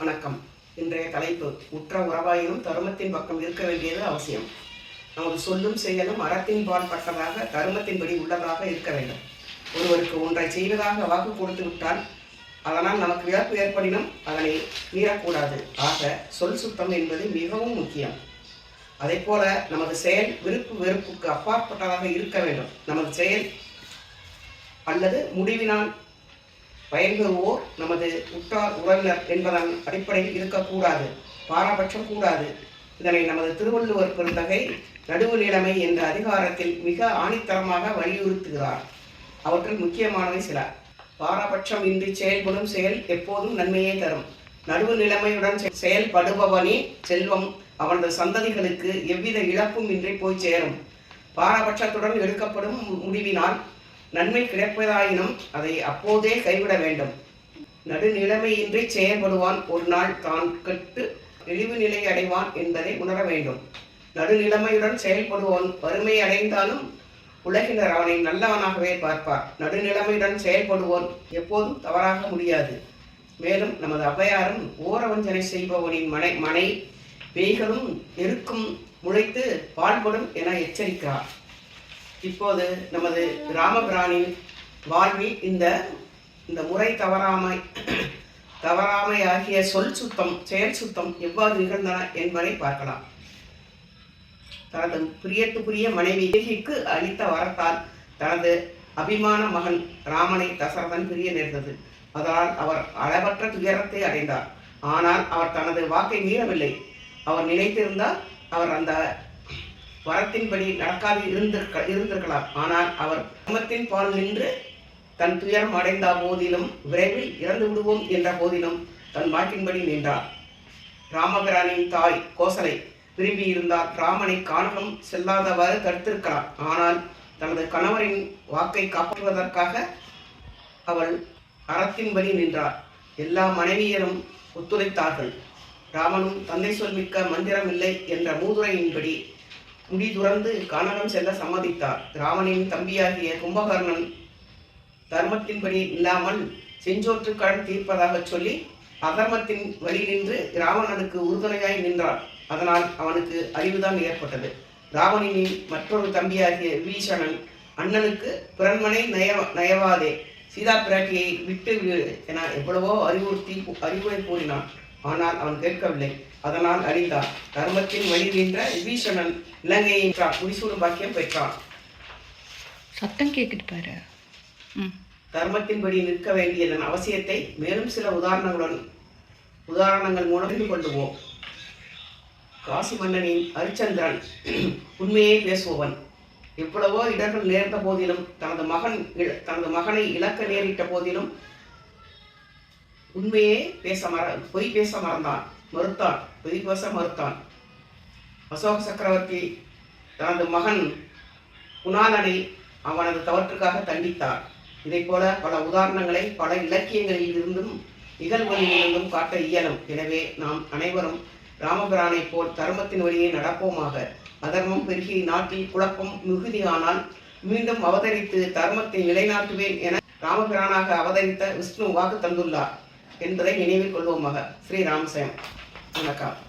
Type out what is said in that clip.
வணக்கம். இன்றைய தலைப்பு உற்ற உறவாயினும் தருமத்தின் பக்கம் இருக்க வேண்டியது அவசியம். நமது சொல்லும் செயலும் அறத்தின் பால் பட்டதாக தருமத்தின்படி உள்ளதாக இருக்க வேண்டும். ஒருவருக்கு ஒன்றை செய்வதாக வாக்கு கொடுத்து விட்டால் அதனால் நமக்கு இழப்பு ஏற்படினும் அதனை மீறக்கூடாது. ஆக சொல் சுத்தம் என்பது மிகவும் முக்கியம். அதே போல நமது செயல் விருப்பு வெறுப்புக்கு அப்பாற்பட்டதாக இருக்க வேண்டும். நமது செயல் அல்லது முடிவினால் பயன்பெறுவோர் நமது உற்றார் உறவினர் என்பதன் அடிப்படையில் இருக்கக்கூடாது. பாரபட்சம் கூடாது. இதனை நமது திருவள்ளுவர் பெருந்தகை நடுவு நிலைமை என்ற அதிகாரத்தில் மிக ஆணித்தரமாக வலியுறுத்துகிறார். அவற்றில் முக்கியமானவை சில. பாரபட்சம் இன்றி செயல்படும் செயல் எப்போதும் நன்மையே தரும். நடுவு நிலைமையுடன் செ- செயல்படுபவனே செல்வம். அவனது சந்ததிகளுக்கு எவ்வித இழப்பும் இன்றி போய் சேரும். பாரபட்சத்துடன் எடுக்கப்படும் முடிவினால் நன்மை கிடைப்பதாயினும் அதை அப்போதே கைவிட வேண்டும். நடுநிலைமையின்றி செயல்படுவான். ஒரு நாள் தான் கெட்டு இழிவு நிலை அடைவான் என்பதை உணர வேண்டும். நடுநிலைமையுடன் செயல்படுவான். வறுமை அடைந்தாலும் உலகினர் அவனை நல்லவனாகவே பார்ப்பார். நடுநிலைமையுடன் செயல்படுவோன். எப்போதும் தவறாக முடியாது. மேலும் நமது அவ்வையாரும் ஓரவஞ்சனை செய்பவனின் மனை மனை பேய்களும் எருக்கும் முளைத்து பால்படும் என எச்சரிக்கிறார். இப்போது நமது ராமபிரானின் வாழ்வில் இந்த இந்த முறை தவறாமை தவறாமை ஆகிய சொல் சுத்தம் செயல் சுத்தம் எவ்வாறு நிகழ்ந்தன என்பதை பார்க்கலாம். தனது பிரியத்துக்குரிய மனைவி தேகிக்கு அளித்த வரத்தால் தனது அபிமான மகன் ராமனை தசரதன் பிரிய நேர்ந்தது. அதனால் அவர் அளவற்ற துயரத்தை அடைந்தார். ஆனால் அவர் தனது வாக்கை மீறவில்லை. அவர் நினைத்திருந்தால் அவர் அந்த வரத்தின்படி நடக்காது இருந்திருக்க இருந்திருக்கலாம். ஆனால் அவர் தர்மத்தின் பால் நின்று தன் துயரம் அடைந்த போதிலும் விரைவில் இறந்து விடுவோம் என்ற போதிலும் தன் வாக்கின்படி நின்றார். ராமபிரானின் தாய் கோசலை விரும்பி இருந்தால் ராமனை காணலும் செல்லாதவாறு தடுத்திருக்கிறார். ஆனால் தனது கணவரின் வாக்கை காப்பாற்றுவதற்காக அவள் அறத்தின்படி நின்றார். எல்லா மனைவியரும் ஒத்துழைத்தார்கள். ராமனும் தந்தை சொல்மிக்க மந்திரம் இல்லை என்ற மூதுரையின்படி முடி துறந்து கானகம் செல்ல சம்மதித்தார். ராமனின் தம்பியாகிய கும்பகர்ணன் தர்மத்தின்படி இல்லாமல் செஞ்சோற்று கடன் தீர்ப்பதாகச் சொல்லி அதர்மத்தின் வழி நின்று ராவணனுக்கு உறுதுணையாய் நின்றார் அதனால் அவனுக்கு அறிவுதான் ஏற்பட்டது. ராவணனின் மற்றொரு தம்பியாகிய விபீஷணன் அண்ணனுக்கு பிறன்மனை நய நயவாதே சீதா பிராட்டியை விட்டு விடு என எவ்வளவோ அறிவுறுத்தி அறிவுரை கூறினான். ஆனால் அவன் கேட்கவில்லை. அதனால் அழிந்தான் தர்மத்தின் வழி நின்ற விபீஷணன் இலங்கையை. முடிசூடும் பாக்கியம் பெற்றான். சத்தம் கேட்குது பாரு. தர்மத்தின்படி நிற்க வேண்டியதன் அவசியத்தை மேலும் சில உதாரணங்களுடன் உதாரணங்கள் மூலம் அறிந்து கொள்ளுவோம். காசி மன்னனின் ஹரிச்சந்திரன் உண்மையே பேசுபவன். எவ்வளவோ இடர்கள் நேர்ந்த போதிலும் தனது மகன் தனது மகனை இழக்க நேரிட்ட போதிலும் உண்மையே பேச மற பொய் பேச மறந்தான் மறுத்தான் பொய் பேச மறுத்தான். அசோக சக்கரவர்த்தி தனது மகன் குணாலனை அவனது தவற்றுக்காக தண்டித்தார். இதைப் போல பல உதாரணங்களை பல இலக்கியங்களில் இருந்தும் நிகழ்வுகளிலிருந்தும் காட்ட இயலும். எனவே நாம் அனைவரும் ராமபிரானைப் போல் தர்மத்தின் வழியே நடப்போமாக. அதர்மம் பெருகி நாட்டில் குழப்பம் மிகுதியானால் மீண்டும் அவதரித்து தர்மத்தை நிலைநாட்டுவேன் என ராமபிரானாக அவதரித்த விஷ்ணு வாக்கு தந்துள்ளார். என்பதை நினைவில் கொள்வோமாக. ஸ்ரீ ராமசயம் வணக்கம்.